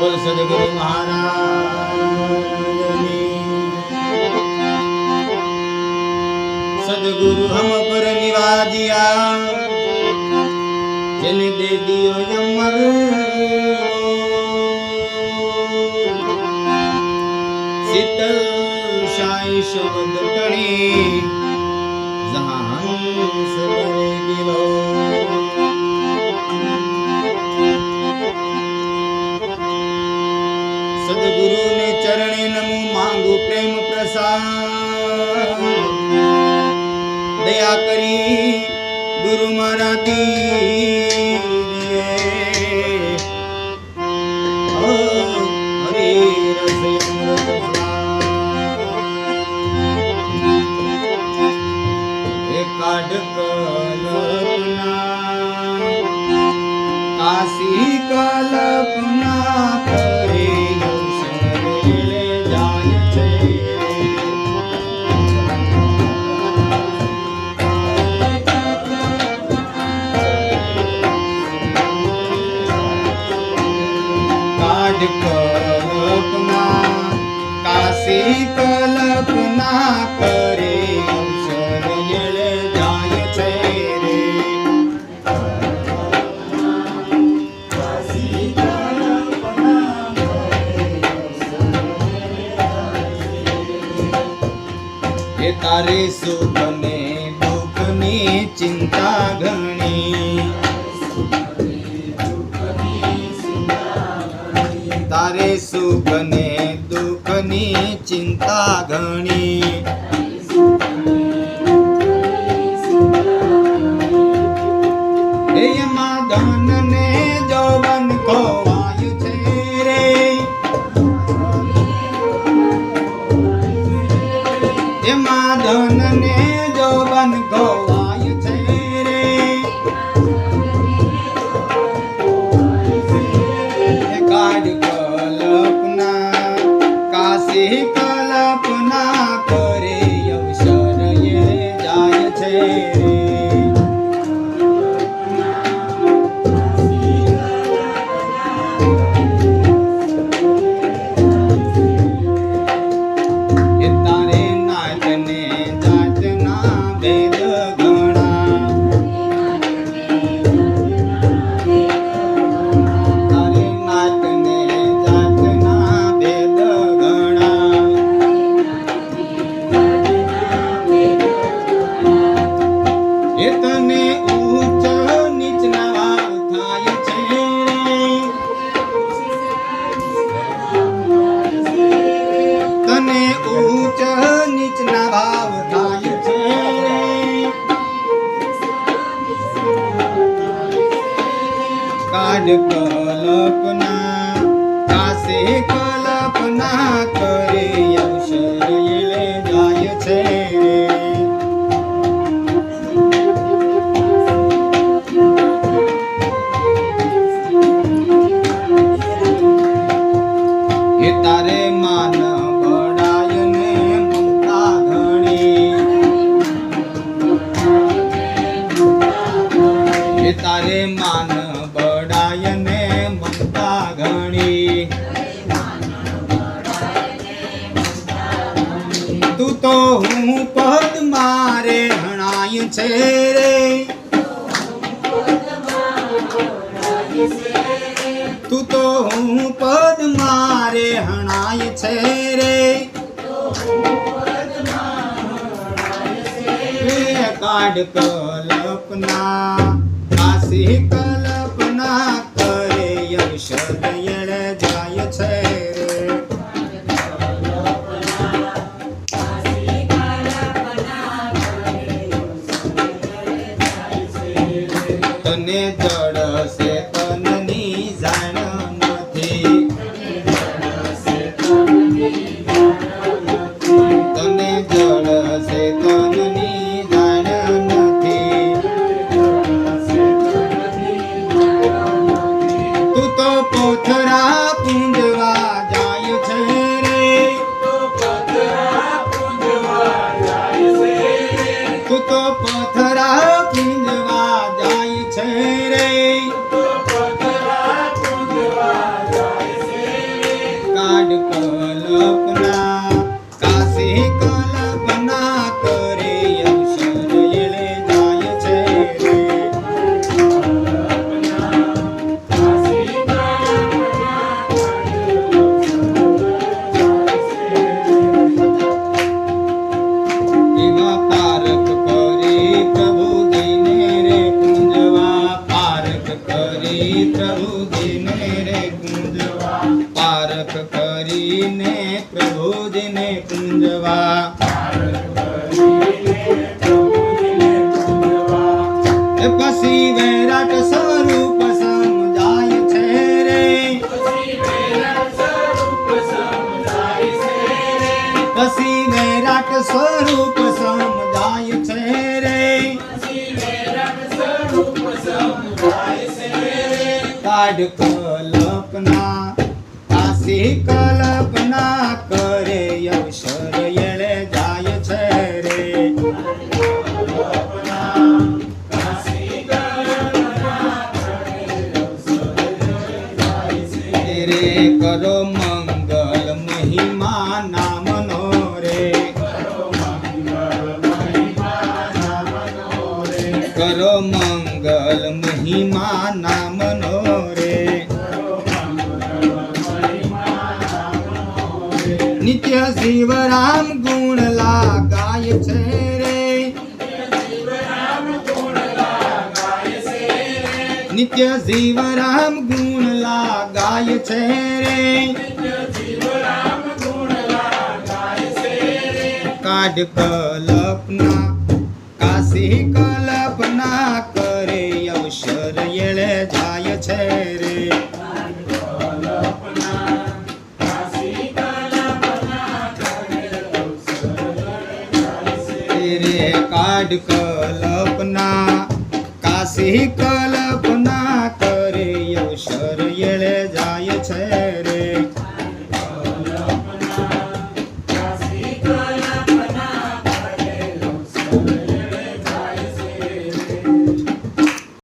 બોલ સદગુરુ મહારાજ સદગુરુ હમ પર નિવાજિયા. જન દે દિયો યમર. શીતલ શાય શબ્દ ટણી. જહાં હંસ બરે ગિલો કરી ગુરુ મારા ઓ હરે કાશી કલ્પના કરે કાઢ કલ્પના કાશી કલ્પના કરે શરીરે જાય છે રે. એ તારે સુખ ને દુઃખની ચિંતા ઘણી. તારે સુખ ને દુઃખની ચિંતા ઘણી. ધન ને જવન ગોવાય કાશી કલ્પના કાશે કલ્પના તું હું પદ મારે હણાય છે રે. તું તો હું પદ મારે હણાય છે રે. કાઢ કલ્પના કાશી કલ્પના તને જડશે તનની જાણ નથી તને જડશે તનની જાણ નથી તું તો પોથરા પૂંજવા જાય છે રે. તું તો કરીને પ્રભુજીને કુંજવા એ પછી વૈરાટ સ્વરૂપ સમજાય છે રે. પછી વૈરાટ સ્વરૂપ સમજાય છે રે. કાઢ કલ્પના, કાશી કરો મંગલ મહિમા નામનો રે નિત્ય શિવરામ ગુણ લાગાય છે રે. નિત્ય શિવરામ ગુણ લાગાય છે રે. કાઢ કલ્પના, કાશી કલ્પના કરે, અવસર એળે જાય છે રે. રે કાઢ કલ્પના, કાશી કલ્પના